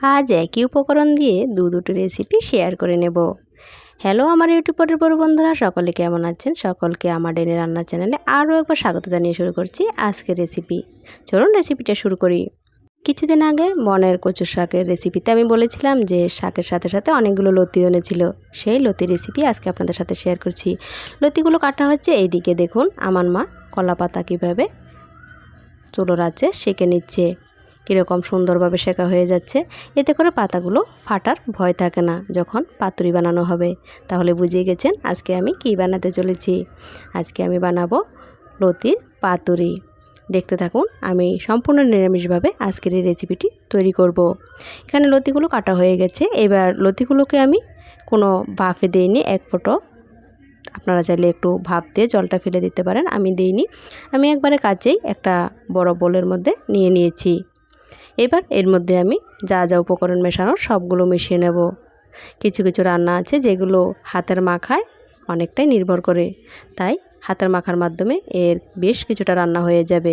আজ একই উপকরণ দিয়ে দু দুটো রেসিপি শেয়ার করে নেব। হ্যালো আমার ইউটিউবের বড় বন্ধুরা, সকলে কেমন আছেন? সকলকে আমার ডেনে রান্নার চ্যানেলে আরও একবার স্বাগত জানিয়ে শুরু করছি আজকের রেসিপি চলুন রেসিপিটা শুরু করি। কিছুদিন আগে বনের কচু শাকের রেসিপিতে আমি বলেছিলাম যে শাকের সাথে সাথে অনেকগুলো লতি এনেছিল। সেই লতি রেসিপি আজকে আপনাদের সাথে শেয়ার করছি। লতিগুলো কাটা হচ্ছে এইদিকে দেখুন, আমার মা কলা পাতা কীভাবে চুলোর আছে সেঁকে নিচ্ছে। কীরকম সুন্দরভাবে শেখা হয়ে যাচ্ছে, এতে করে পাতাগুলো ফাটার ভয় থাকে না যখন পাতুরি বানানো হবে। তাহলে বুঝিয়ে গেছেন আজকে আমি কী বানাতে চলেছি। আজকে আমি বানাবো লতির পাতুরি। দেখতে থাকুন, আমি সম্পূর্ণ নিরামিষভাবে আজকের এই রেসিপিটি তৈরি করব। এখানে লতিগুলো কাটা হয়ে গেছে। এবার লতিগুলোকে আমি কোনো বাফে দিইনি, এক ফোঁটো। আপনারা চাইলে একটু ভাপ দিয়ে জলটা ফেলে দিতে পারেন, আমি দিইনি। আমি একবারে কাছেই একটা বড় বোলের মধ্যে নিয়ে নিয়েছি। এবার এর মধ্যে আমি যা যা উপকরণ মেশানো সবগুলো মিশিয়ে নেব। কিছু কিছু রান্না আছে যেগুলো হাতের মাখায় অনেকটাই নির্ভর করে। তাই হাতের মাখার মাধ্যমে এর বেশ কিছুটা রান্না হয়ে যাবে।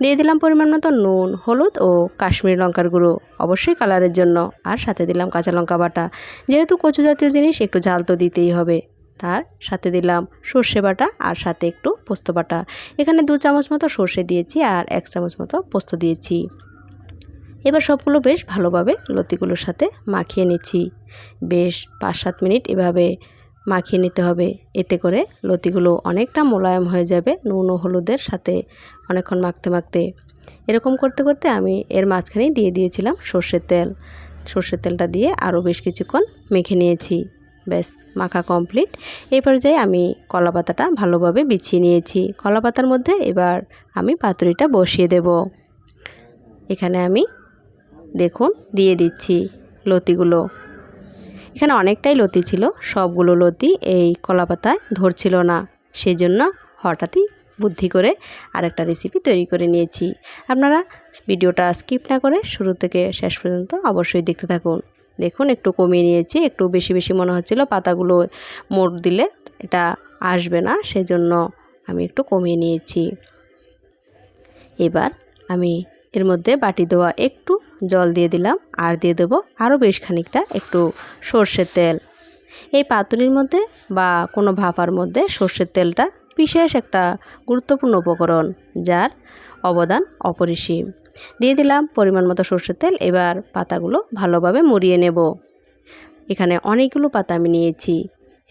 দিয়ে দিলাম পরিমাণ মতো নুন, হলুদ ও কাশ্মীরি লঙ্কার গুঁড়ো। অবশ্যই কালারের জন্য। আর সাথে দিলাম কাঁচা লঙ্কা বাটা। যেহেতু কচু জাতীয় জিনিস, একটু ঝাল তো দিতেই হবে। তার সাথে দিলাম সর্ষে বাটা আর সাথে একটু পোস্ত বাটা। এখানে দু চামচ মতো সর্ষে দিয়েছি আর এক চামচ মতো পোস্ত দিয়েছি। এবার সবগুলো বেশ ভালোভাবে লতিগুলোর সাথে মাখিয়ে নিচ্ছি। বেশ পাঁচ সাত মিনিট এভাবে মাখিয়ে নিতে হবে। এতে করে লতিগুলো অনেকটা মোলায়েম হয়ে যাবে নুন ও হলুদের সাথে অনেকক্ষণ মাখতে মাখতে। এরকম করতে করতে আমি এর মাঝখানেই দিয়ে দিয়েছিলাম সর্ষের তেল। সর্ষের তেলটা দিয়ে আরও বেশ কিছুক্ষণ মেখে নিয়েছি। ব্যাস, মাখা কমপ্লিট। এই পর্যায়ে আমি কলা পাতাটা ভালোভাবে বিছিয়ে নিয়েছি। কলা পাতার মধ্যে এবার আমি পাতুরিটা বসিয়ে দেব। এখানে আমি দেখুন, দিয়ে দিচ্ছি লতিগুলো। এখানে অনেকটাই লতি ছিল, সবগুলো লতি এই কলা পাতায় ধরছিল না। সেই জন্য হঠাৎই বুদ্ধি করে আরেকটা রেসিপি তৈরি করে নিয়েছি। আপনারা ভিডিওটা স্কিপ না করে শুরু থেকে শেষ পর্যন্ত অবশ্যই দেখতে থাকুন। দেখুন, একটু কমিয়ে নিয়েছি, একটু বেশি বেশি মনে হচ্ছিল, পাতাগুলো মোড় দিলে এটা আসবে না, সেজন্য আমি একটু কমিয়ে নিয়েছি। এবার আমি এর মধ্যে বাটি দেওয়া একটু জল দিয়ে দিলাম আর দিয়ে দেবো আরও বেশ খানিকটা একটু সর্ষের তেল। এই পাতুরির মধ্যে বা কোনো ভাপার মধ্যে সর্ষের তেলটা বিশেষ একটা গুরুত্বপূর্ণ উপকরণ যার অবদান অপরিসীম। দিয়ে দিলাম পরিমাণ মতো সর্ষের তেল, এবার পাতাগুলো ভালোভাবে মুড়িয়ে নেব। এখানে অনেকগুলো পাতা আমি নিয়েছি।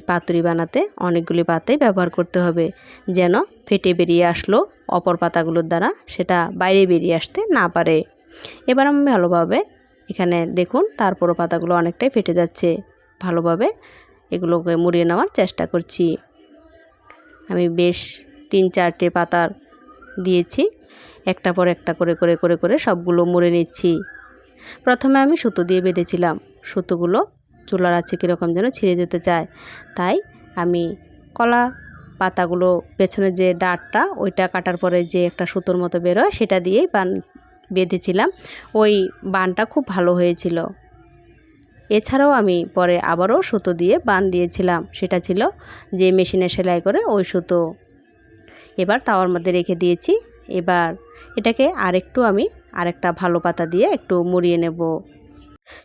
পাতুরি বানাতে অনেকগুলি পাতাই ব্যবহার করতে হবে যেন ফেটে বেরিয়ে আসলো অপর পাতাগুলোর দ্বারা, সেটা বাইরে বেরিয়ে আসতে না পারে। এবার আমি ভালোভাবে এখানে দেখুন তারপরও পাতাগুলো অনেকটাই ফেটে যাচ্ছে। ভালোভাবে এগুলোকে মুড়িয়ে নেওয়ার চেষ্টা করছি। আমি বেশ তিন চারটে পাতার দিয়েছি। একটা পর একটা করে করে করে করে সবগুলো মুড়ে নিচ্ছি। প্রথমে আমি সুতো দিয়ে বেঁধেছিলাম। সুতোগুলো চুলার আছে কীরকম যেন ছিঁড়ে যেতে চায়। তাই আমি কলা পাতাগুলো পেছনে যে ডাটটা ওইটা কাটার পরে যে একটা সুতোর মতো বেরোয় সেটা দিয়েই বান বেঁধেছিলাম। ওই বানটা খুব ভালো হয়েছিল। এছাড়াও আমি পরে আবারও সুতো দিয়ে বান দিয়েছিলাম। সেটা ছিল যে মেশিনে সেলাই করে ওই সুতো। এবার তাওয়ার মধ্যে রেখে দিয়েছি। এবার এটাকে আরেকটু আমি আরেকটা ভালো পাতা দিয়ে একটু মুড়িয়ে নেব।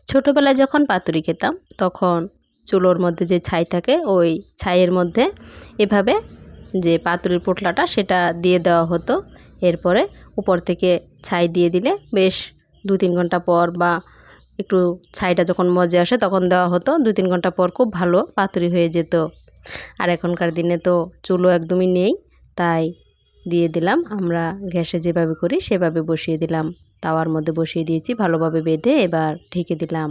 ছোটোবেলায় যখন পাতুরি খেতাম, তখন চুলোর মধ্যে যে ছাই থাকে, ওই ছাইয়ের মধ্যে এভাবে যে পাতুরির পোটলাটা, সেটা দিয়ে দেওয়া হতো। এরপরে উপর থেকে ছাই দিয়ে দিলে বেশ দু তিন ঘণ্টা পর বা একটু ছাইটা যখন মজে আসে তখন দেওয়া হতো দু তিন ঘণ্টা পর খুব ভালো পাতুরি হয়ে যেত। আর এখনকার দিনে তো চুলো একদমই নেই, তাই দিয়ে দিলাম। আমরা গ্যাসে যেভাবে করি সেভাবে বসিয়ে দিলাম। তাওয়ার মধ্যে বসিয়ে দিয়েছি, ভালোভাবে বেঁধে এবার ঢেকে দিলাম।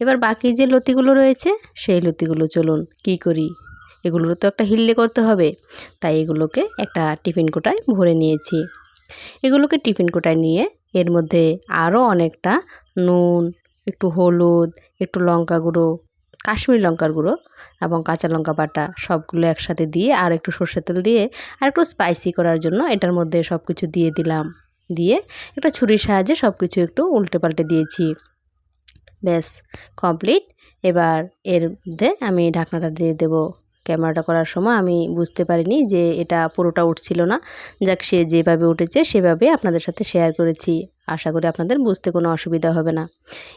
এবার বাকি যে লতিগুলো রয়েছে, সেই লতিগুলো চলুন কি করি? এগুলোর তো একটা হিল্লে করতে হবে। তাই এগুলোকে একটা টিফিন কোটায় ভরে নিয়েছি। এগুলোকে টিফিন কোটায় নিয়ে এর মধ্যে আরও অনেকটা নুন, একটু হলুদ, একটু লঙ্কা গুঁড়ো, কাশ্মীর লঙ্কার গুঁড়ো এবং কাঁচা লঙ্কা বাটা সবগুলো একসাথে দিয়ে আর একটু সর্ষের তেল দিয়ে আর একটু স্পাইসি করার জন্য এটার মধ্যে সব কিছু দিয়ে দিলাম। দিয়ে একটা ছুরির সাহায্যে সব কিছু একটু উল্টে পাল্টে দিয়েছি। ব্যাস কমপ্লিট এবার এর মধ্যে আমি ঢাকনাটা দিয়ে দেব। ক্যামেরাটা করার সময় আমি বুঝতে পারিনি যে এটা পুরোটা উঠছিল না। যাক, সে যেভাবে উঠেছে, সেভাবে আপনাদের সাথে শেয়ার করেছি। আশা করি আপনাদের বুঝতে কোনো অসুবিধা হবে না।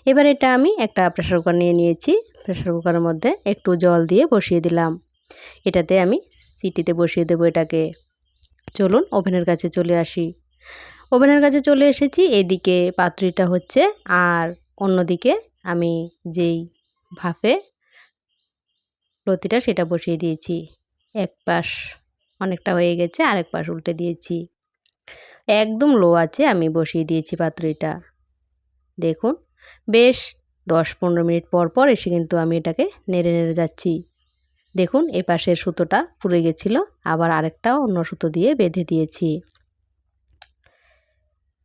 এবার এটা আমি একটা প্রেশার কুকার নিয়ে নিয়েছি। প্রেশার কুকারের মধ্যে একটু জল দিয়ে বসিয়ে দিলাম। এটাতে আমি সিটিতে বসিয়ে দেবো এটাকে। চলুন, ওভেনের কাছে চলে আসি। ওভেনের কাছে চলে এসেছি। এদিকে পাত্রিটা হচ্ছে আর অন্যদিকে আমি যেই ভাফে লতিটা সেটা বসিয়ে দিয়েছি। এক পাশ অনেকটা হয়ে গেছে, আরেক পাশ উল্টে দিয়েছি। একদম লো আছে, আমি বসিয়ে দিয়েছি পাত্রটা। দেখুন, বেশ দশ পনেরো মিনিট পর পর এসে কিন্তু আমি এটাকে নেড়ে নেড়ে যাচ্ছি। দেখুন, এ পাশের সুতোটা পুড়ে গেছিল, আবার আরেকটা অন্য সুতো দিয়ে বেঁধে দিয়েছি।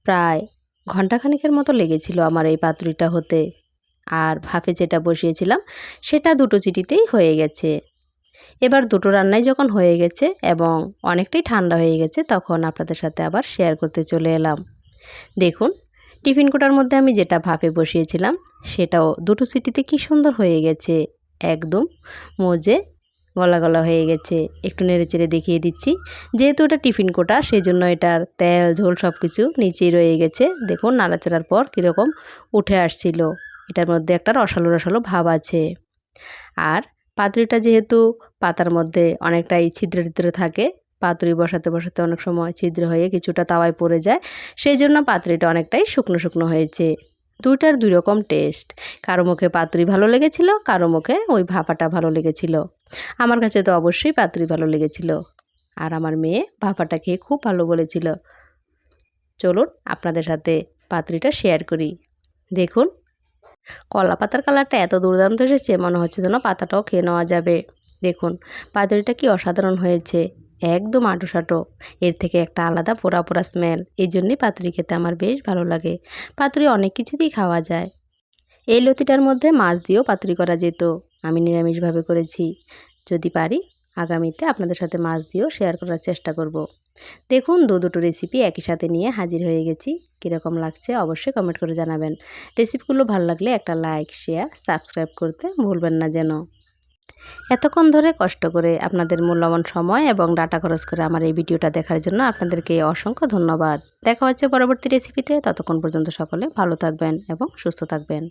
প্রায় ঘন্টাখানিকের মতো লেগেছিল আমার এই পাতুরিটা হতে। আর ভাফে যেটা বসিয়েছিলাম, সেটা দুটো চিটিতেই হয়ে গেছে। এবার দুটো রান্নাই যখন হয়ে গেছে এবং অনেকটাই ঠান্ডা হয়ে গেছে, তখন আপনাদের সাথে আবার শেয়ার করতে চলে এলাম। দেখুন, টিফিন কোটার মধ্যে আমি যেটা ভাপে বসিয়েছিলাম, সেটাও দুটো সিটিতে কি সুন্দর হয়ে গেছে। একদম মজে গলা গলা হয়ে গেছে। একটু নেড়ে চেড়ে দেখিয়ে দিচ্ছি। যেহেতু এটা টিফিন কোটা সেই জন্য এটার তেল, ঝোল সব কিছু নিচেই রয়ে গেছে। দেখুন, নাড়াচাড়ার পর কীরকম উঠে আসছিল। এটার মধ্যে একটা রসালো রসালো ভাব আছে। আর পাতুরিটা যেহেতু পাতার মধ্যে অনেকটাই ছিদ্র ছিদ্র থাকে, পাতুরি বসাতে বসাতে অনেক সময় ছিদ্র হয়ে কিছুটা তাওয়ায় পড়ে যায় সেই জন্য পাতুরিটা অনেকটাই শুকনো শুকনো হয়েছে। দুইটার দুই রকম টেস্ট, কারও মুখে পাতুরি ভালো লেগেছিল, কারও মুখে ওই ভাপাটা ভালো লেগেছিল। আমার কাছে তো অবশ্যই পাতুরি ভালো লেগেছিল। আর আমার মেয়ে ভাপাটা খেয়ে খুব ভালো বলেছিল। চলুন আপনাদের সাথে পাতুরিটা শেয়ার করি। দেখুন কলা পাতার কালারটা এত দুর্দান্ত এসেছে, মনে হচ্ছে যেন পাতাটাও খেয়ে নেওয়া যাবে। দেখুন পাতুরিটা কি অসাধারণ হয়েছে, একদম আঁটো এর থেকে একটা আলাদা পোড়া পোড়া স্মেল এই জন্যই পাতুরি খেতে আমার বেশ ভালো লাগে। পাতুরি অনেক কিছুতেই খাওয়া যায়। এই লতিটার মধ্যে মাছ দিয়েও পাতুরি করা যেত। আমি নিরামিষভাবে করেছি। যদি পারি আগামীতে আপনাদের সাথে মাছ দিয়েও শেয়ার করার চেষ্টা করব। দেখুন, দু দুটো রেসিপি একই সাথে নিয়ে হাজির হয়ে গেছি। কীরকম লাগছে অবশ্যই কমেন্ট করে জানাবেন। রেসিপিগুলো ভালো লাগলে একটা লাইক শেয়ার সাবস্ক্রাইব করতে ভুলবেন না যেন। এতক্ষণ ধরে কষ্ট করে আপনাদের মূল্যবান সময় এবং ডাটা খরচ করে আমার এই ভিডিওটা দেখার জন্য আপনাদেরকে অসংখ্য ধন্যবাদ। দেখা হচ্ছে পরবর্তী রেসিপিতে ততক্ষণ পর্যন্ত সকলে ভালো থাকবেন এবং সুস্থ থাকবেন।